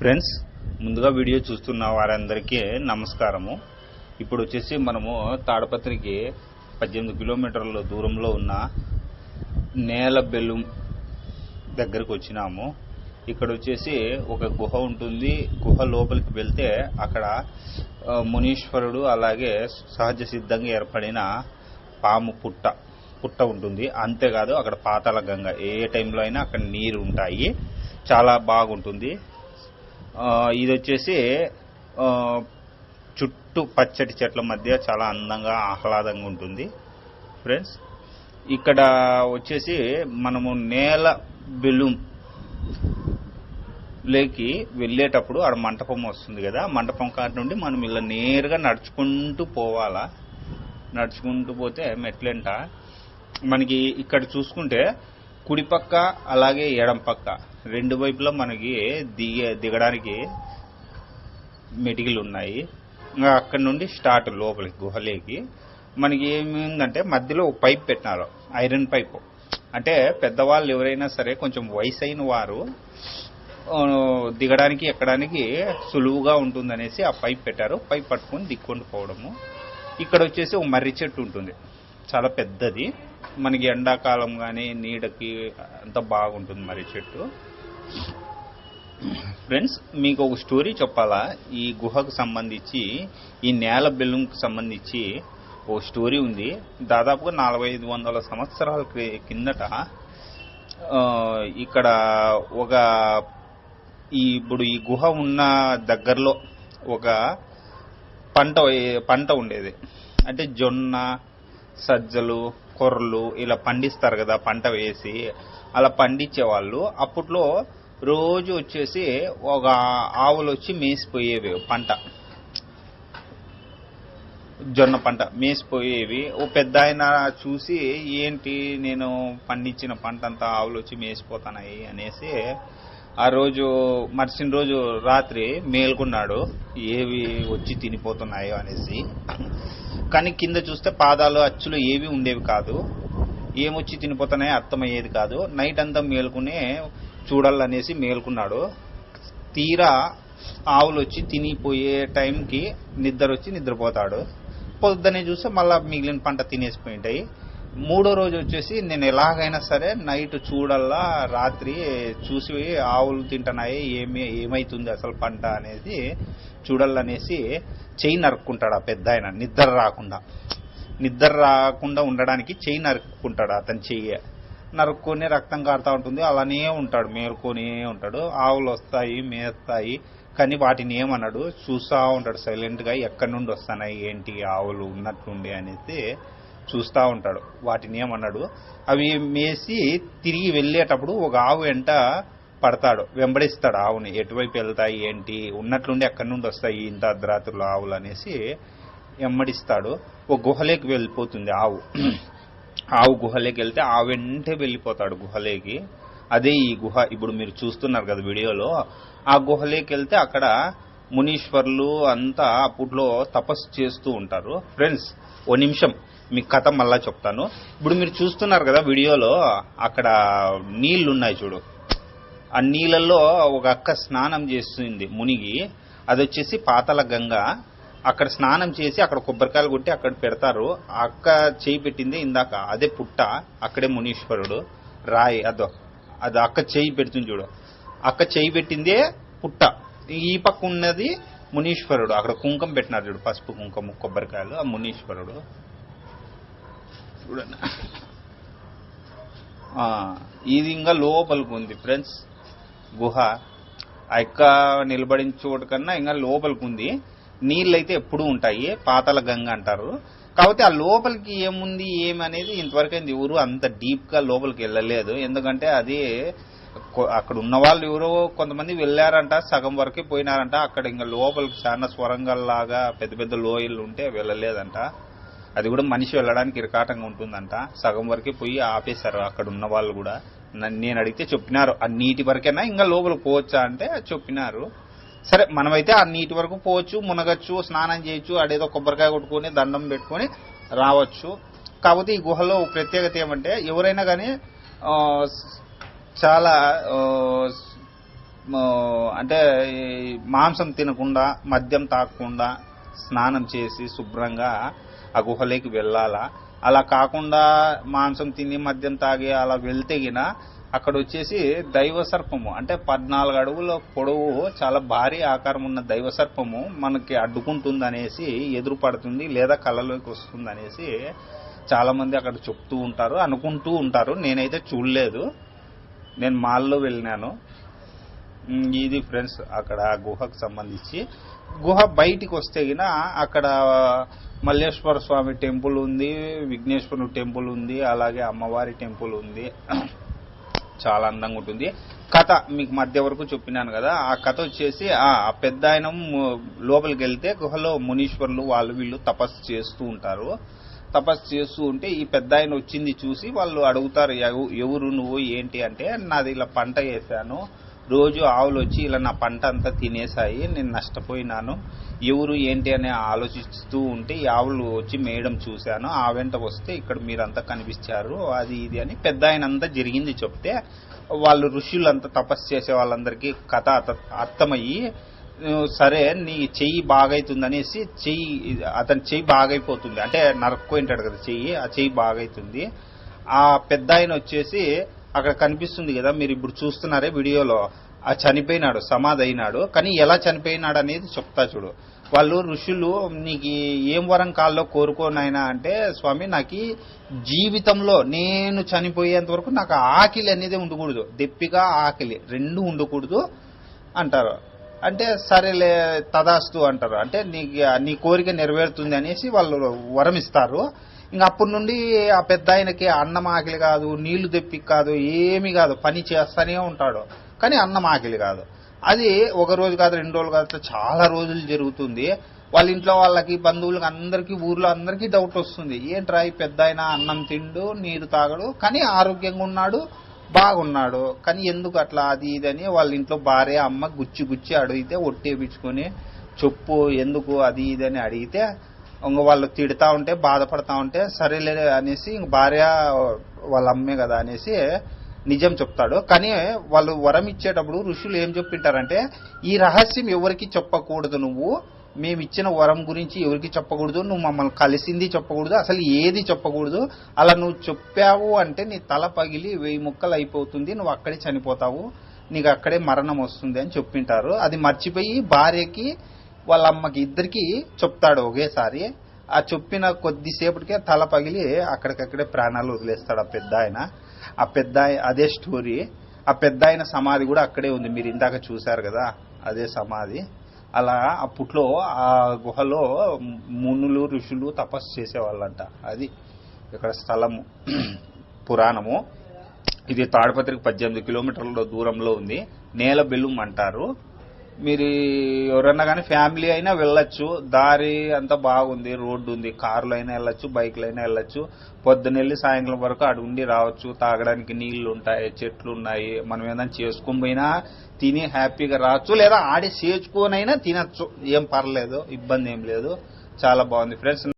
Friends ముందుగా video చూస్తున్న వారందరికీ నమస్కారము. ఇప్పుడు వచ్చేసి మనము తాడపత్రికి పద్దెనిమిది కిలోమీటర్ల దూరంలో ఉన్న నేల బెల్లం దగ్గరకు వచ్చినాము. ఇక్కడ వచ్చేసి ఒక గుహ ఉంటుంది. గుహ లోపలికి వెళ్తే అక్కడ మునీశ్వరుడు అలాగే సహజ సిద్ధంగా ఏర్పడిన పాము పుట్ట పుట్ట ఉంటుంది. అంతేకాదు అక్కడ పాతాళ గంగ ఏ టైంలో అయినా అక్కడ నీరు ఉంటాయి. చాలా బాగుంటుంది. ఇది వచ్చేసి చుట్టూ పచ్చటి చెట్ల మధ్య చాలా అందంగా ఆహ్లాదంగా ఉంటుంది ఫ్రెండ్స్. ఇక్కడ వచ్చేసి మనము నేల బెలూమ్ లేకి వెళ్ళేటప్పుడు ఆడ మంటపం వస్తుంది కదా మంటపం కాటి నుండి మనం ఇలా నేరుగా నడుచుకుంటూ పోవాలా? నడుచుకుంటూ పోతే మెట్లెంట? మనకి ఇక్కడ చూసుకుంటే కుడి పక్క అలాగే ఎడం పక్క. రెండు వైపులా మనకి దిగ దిగడానికి మెటికలు ఉన్నాయి ఇంకా అక్కడ నుండి స్టార్ట్ లోపలికి గుహలేకి. మనకి ఏమిందంటే మధ్యలో పైప్ పెట్టినారు. Iron pipe. అంటే పెద్దవాళ్ళు ఎవరైనా సరే కొంచెం వయసు అయిన వారు దిగడానికి ఎక్కడానికి సులువుగా ఉంటుందనేసి ఆ పైప్ పెట్టారు. పైప్ పట్టుకొని దిక్కుండిపోవడము. ఇక్కడ వచ్చేసి ఒక మర్రి చెట్టు ఉంటుంది. చాలా పెద్దది. మనకి ఎండాకాలం కానీ నీడకి అంత బాగుంటుంది మరి చెట్టు. ఫ్రెండ్స్ మీకు ఒక స్టోరీ చెప్పాలా? ఈ గుహకు సంబంధించి ఈ నేల బెలూన్కి సంబంధించి ఓ స్టోరీ ఉంది. దాదాపుగా నలభై ఐదు వందల సంవత్సరాల కిందట ఇక్కడ ఒక ఈ ఇప్పుడు ఈ గుహ ఉన్న దగ్గరలో ఒక పంట పంట ఉండేది. అంటే జొన్న సజ్జలు కొర్రలు ఇలా పండిస్తారు కదా పంట వేసి అలా పండించే వాళ్ళు అప్పట్లో రోజు వచ్చేసి ఒక ఆవులు వచ్చి మేసిపోయేవి పంట. జొన్న పంట మేసిపోయేవి. ఓ పెద్ద ఆయన చూసి ఏంటి నేను పండించిన పంట అంతా ఆవులు వచ్చి మేసిపోతున్నాయి? అనేసి ఆ రోజు మరుసటి రోజు రాత్రి మేల్కొన్నాడు. ఏవి వచ్చి తినిపోతున్నాయో? అనేసి. కానీ కింద చూస్తే పాదాలు అచ్చులు ఏవి ఉండేవి కాదు. ఏమొచ్చి తినిపోతున్నాయో అర్థమయ్యేది కాదు. నైట్ అంతా మేల్కునే చూడాలనేసి మేల్కున్నాడు. తీరా ఆవులు వచ్చి తినిపోయే టైంకి నిద్ర వచ్చి నిద్రపోతాడు. పొద్దున్నే చూస్తే మళ్ళీ మిగిలిన పంట తినేసిపోయి ఉంటాయి మూడో రోజు వచ్చేసి నేను ఎలాగైనా సరే నైట్ చూడల్లా రాత్రి చూసి ఆవులు తింటున్నాయి ఏమి ఏమైతుంది అసలు పంట అనేది చూడాలనేసి చెయ్యి నరుక్కుంటాడు ఆ పెద్ద ఆయన. నిద్ర రాకుండా. నిద్ర రాకుండా ఉండడానికి చెయ్యి నరుక్కుంటాడు అతని చెయ్యి. నరుక్కొని రక్తం కారుతూ ఉంటుంది అలానే ఉంటాడు మేల్కొనే ఉంటాడు. ఆవులు వస్తాయి మేస్తాయి కానీ వాటిని ఏమన్నాడు చూస్తూ ఉంటాడు సైలెంట్గా ఎక్కడి నుండి వస్తున్నాయి ఏంటి ఆవులు ఉన్నట్టుండి అనేసి చూస్తూ ఉంటాడు. వాటిని ఏమన్నాడు అవి మేసి తిరిగి వెళ్ళేటప్పుడు ఒక ఆవు వెంట పడతాడు. వెంబడిస్తాడు ఆవుని. ఎటువైపు వెళ్తాయి ఏంటి? ఉన్నట్లుండి ఎక్కడి నుండి వస్తాయి ఇంత అర్ధరాత్రులు ఆవులు అనేసి వెంబడిస్తాడు. ఒక గుహలోకి వెళ్ళిపోతుంది ఆవు. ఆవు గుహలోకి వెళ్తే ఆ వెంటే వెళ్ళిపోతాడు గుహలోకి. అదే ఈ గుహ. ఇప్పుడు మీరు చూస్తున్నారు కదా వీడియోలో. ఆ గుహలోకి వెళ్తే అక్కడ మునీశ్వర్లు అంతా అప్పట్లో తపస్సు చేస్తూ ఉంటారు. ఫ్రెండ్స్ ఓ నిమిషం. మీకు కథ మళ్ళా చెప్తాను. ఇప్పుడు మీరు చూస్తున్నారు కదా వీడియోలో అక్కడ నీళ్ళు ఉన్నాయి చూడు. ఆ నీళ్ళల్లో ఒక అక్క స్నానం చేస్తుంది మునిగి అది వచ్చేసి పాతల గంగ. అక్కడ స్నానం చేసి అక్కడ కొబ్బరికాయలు కొట్టి అక్కడ పెడతారు. అక్క చేయి పెట్టింది ఇందాక అదే పుట్ట అక్కడే మునీశ్వరుడు. రాయి అదో అది అక్క చేయి పెడుతుంది చూడు. అక్క చేయి పెట్టిందే పుట్ట. ఈ పక్క ఉన్నది మునీశ్వరుడు. అక్కడ కుంకం పెట్టినారు చూడు పసుపు కుంకం కొబ్బరికాయలు ఆ మునీశ్వరుడు. చూడండి. ఇది ఇంకా లోపలికి ఉంది ఫ్రెండ్స్ గుహ. ఆ యొక్క నిలబడిన చోటు కన్నా ఇంకా లోపలికి ఉంది. నీళ్ళు అయితే ఎప్పుడూ ఉంటాయి. పాతల గంగ అంటారు. కాకపోతే ఆ లోపలికి ఏముంది ఏమనేది ఇంతవరకు అయింది ఎవరు అంత డీప్గా లోపలికి వెళ్ళలేదు. ఎందుకంటే అది అక్కడ ఉన్న వాళ్ళు ఎవరో కొంతమంది వెళ్ళారంట సగం వరకే పోయినారంట. అక్కడ ఇంకా లోపలికి చాలా స్వరంగాల్లాగా పెద్ద పెద్ద లోయలు ఉంటే వెళ్ళలేదంట. అది కూడా మనిషి వెళ్ళడానికి ఇరకాటంగా ఉంటుందంట. సగం వరకే పోయి ఆపేశారు అక్కడ ఉన్న వాళ్ళు కూడా. నన్ను నేను అడిగితే చెప్పినారు ఆ నీటి వరకైనా? ఇంకా లోపల పోవచ్చా? అంటే చెప్పినారు. సరే మనమైతే ఆ నీటి వరకు పోవచ్చు మునగచ్చు స్నానం చేయొచ్చు అడేదో కొబ్బరికాయ కొట్టుకొని దండం పెట్టుకొని రావచ్చు. కాకపోతే ఈ గుహలో ప్రత్యేకత ఏమంటే ఎవరైనా కానీ చాలా అంటే మాంసం తినకుండా మద్యం తాకకుండా స్నానం చేసి శుభ్రంగా ఆ గుహలోకి వెళ్ళాలా? అలా కాకుండా మాంసం తిని మద్యం తాగి అలా వెళ్తే గిన అక్కడ వచ్చేసి దైవ సర్పము. అంటే పద్నాలుగు అడుగుల పొడవు చాలా భారీ ఆకారం ఉన్న దైవ సర్పము మనకి అడ్డుకుంటుంది అనేసి ఎదురు పడుతుంది లేదా కళ్ళలోకి వస్తుంది అనేసి చాలా మంది అక్కడ చెప్తూ ఉంటారు అనుకుంటూ ఉంటారు. నేనైతే చూడలేదు. నేను మాల్లో వెళ్ళినాను. ఇది ఫ్రెండ్స్ అక్కడ గుహకు సంబంధించి. గుహ బయటికి వస్తే గిన అక్కడ మల్లేశ్వర స్వామి టెంపుల్ ఉంది విఘ్నేశ్వరుడు టెంపుల్ ఉంది అలాగే అమ్మవారి టెంపుల్ ఉంది. చాలా అందంగా ఉంటుంది. కథ మీకు మధ్య వరకు చెప్పినాను కదా ఆ కథ వచ్చేసి ఆ పెద్ద ఆయన లోపలికి వెళ్తే గుహలో మునీశ్వరులు వాళ్ళు వీళ్ళు తపస్సు చేస్తూ ఉంటారు. తపస్సు చేస్తూ ఉంటే ఈ పెద్ద ఆయన వచ్చింది చూసి వాళ్ళు అడుగుతారు ఎవరు నువ్వు? ఏంటి? అంటే నాది ఇలా పంట వేసాను. రోజు ఆవులు వచ్చి ఇలా నా పంట అంతా తినేసాయి నేను నష్టపోయినాను. ఎవరు ఏంటి అని ఆలోచిస్తూ ఉంటే ఈ ఆవులు వచ్చి మేయడం చూశాను. ఆ వెంట వస్తే ఇక్కడ మీరంతా కనిపించారు. అది ఇది అని పెద్ద ఆయన అంతా జరిగింది చెప్తే వాళ్ళు ఋషులంతా తపస్సు చేసే వాళ్ళందరికీ కథ అర్థమయ్యి సరే నీ చెయ్యి బాగైతుందనేసి చెయ్యి అతని చెయ్యి బాగైపోతుంది. అంటే నరక్కోయింటాడు కదా చెయ్యి ఆ చెయ్యి బాగైతుంది. ఆ పెద్ద ఆయన వచ్చేసి అక్కడ కనిపిస్తుంది కదా మీరు ఇప్పుడు చూస్తున్నారే వీడియోలో ఆ చనిపోయినాడు సమాధి అయినాడు కానీ ఎలా చనిపోయినాడు అనేది చెప్తా చూడు. వాళ్ళు ఋషులు నీకు ఏం వరం కాల్లో కోరుకోనైనా అంటే స్వామి నాకు జీవితంలో నేను చనిపోయేంత వరకు నాకు ఆకిలి అనేది ఉండకూడదు. దెప్పిగా ఆకిలి రెండు ఉండకూడదు అంటారు. అంటే సరేలే తదాస్తు అంటారు. అంటే నీకు నీ కోరిక నెరవేరుతుంది అనేసి వాళ్ళు వరం ఇస్తారు ఇంకా అప్పటి నుండి ఆ పెద్ద ఆయనకి అన్నం ఆకలి కాదు నీళ్ళు తెప్పి కాదు ఏమీ కాదు. పని చేస్తానే ఉంటాడు. కానీ అన్నం ఆకలి కాదు. అది ఒక రోజు కాదు రెండు రోజులు కాదు చాలా రోజులు జరుగుతుంది. వాళ్ళ ఇంట్లో వాళ్ళకి బంధువులకి అందరికీ ఊర్లో అందరికీ డౌట్ వస్తుంది. ఏంట్రా ఈ పెద్ద ఆయన అన్నం తిండు నీరు తాగడు కానీ ఆరోగ్యంగా ఉన్నాడు బాగున్నాడు. కానీ ఎందుకు అట్లా అది ఇది అని వాళ్ళ ఇంట్లో భార్య అమ్మ గుచ్చి గుచ్చి అడిగితే ఒట్టేపించుకొని చెప్పు ఎందుకు అది ఇది అని అడిగితే ఇంక వాళ్ళు తిడతా ఉంటే బాధపడతా ఉంటే సరేలే అనేసి ఇంక భార్య వాళ్ళ అమ్మే కదా అనేసి నిజం చెప్తాడు. కానీ వాళ్ళు వరం ఇచ్చేటప్పుడు ఋషులు ఏం చెప్పింటారంటే ఈ రహస్యం ఎవరికి చెప్పకూడదు నువ్వు మేము ఇచ్చిన వరం గురించి ఎవరికి చెప్పకూడదు నువ్వు మమ్మల్ని కలిసింది చెప్పకూడదు అసలు ఏది చెప్పకూడదు అలా నువ్వు చెప్పావు అంటే నీ తల పగిలి వెయ్యి ముక్కలు అయిపోతుంది నువ్వు అక్కడే చనిపోతావు నీకు అక్కడే మరణం వస్తుంది అని చెప్పింటారు. అది మర్చిపోయి భార్యకి వాళ్ళ అమ్మకి ఇద్దరికి చెప్తాడు ఒకేసారి. ఆ చెప్పిన కొద్దిసేపటికే తల పగిలి అక్కడికక్కడే ప్రాణాలు వదిలేస్తాడు ఆ పెద్ద ఆయన. ఆ పెద్ద అదే స్టోరీ. ఆ పెద్ద ఆయన సమాధి కూడా అక్కడే ఉంది. మీరు ఇందాక చూశారు కదా అదే సమాధి. అలా అప్పట్లో ఆ గుహలో మునులు ఋషులు తపస్సు చేసేవాళ్ళంట. అది ఇక్కడ స్థలము పురాణము. ఇది తాడిపత్రికి పద్దెనిమిది కిలోమీటర్ల దూరంలో ఉంది. నేల బెల్లుం అంటారు. మీరు ఎవరన్నా కానీ ఫ్యామిలీ అయినా వెళ్ళొచ్చు. దారి అంతా బాగుంది. రోడ్డు ఉంది. కార్లు అయినా వెళ్ళొచ్చు. బైక్లు అయినా వెళ్ళొచ్చు. పొద్దునెళ్ళి సాయంత్రం వరకు అడు ఉండి రావచ్చు. తాగడానికి నీళ్ళు ఉంటాయి చెట్లు ఉన్నాయి. మనం ఏదైనా చేసుకుని పోయినా తిని హ్యాపీగా రావచ్చు. లేదా ఆడి చేసుకొనైనా తినచ్చు. ఏం పర్లేదు. ఇబ్బంది ఏం లేదు. చాలా బాగుంది. ఫ్రెండ్స్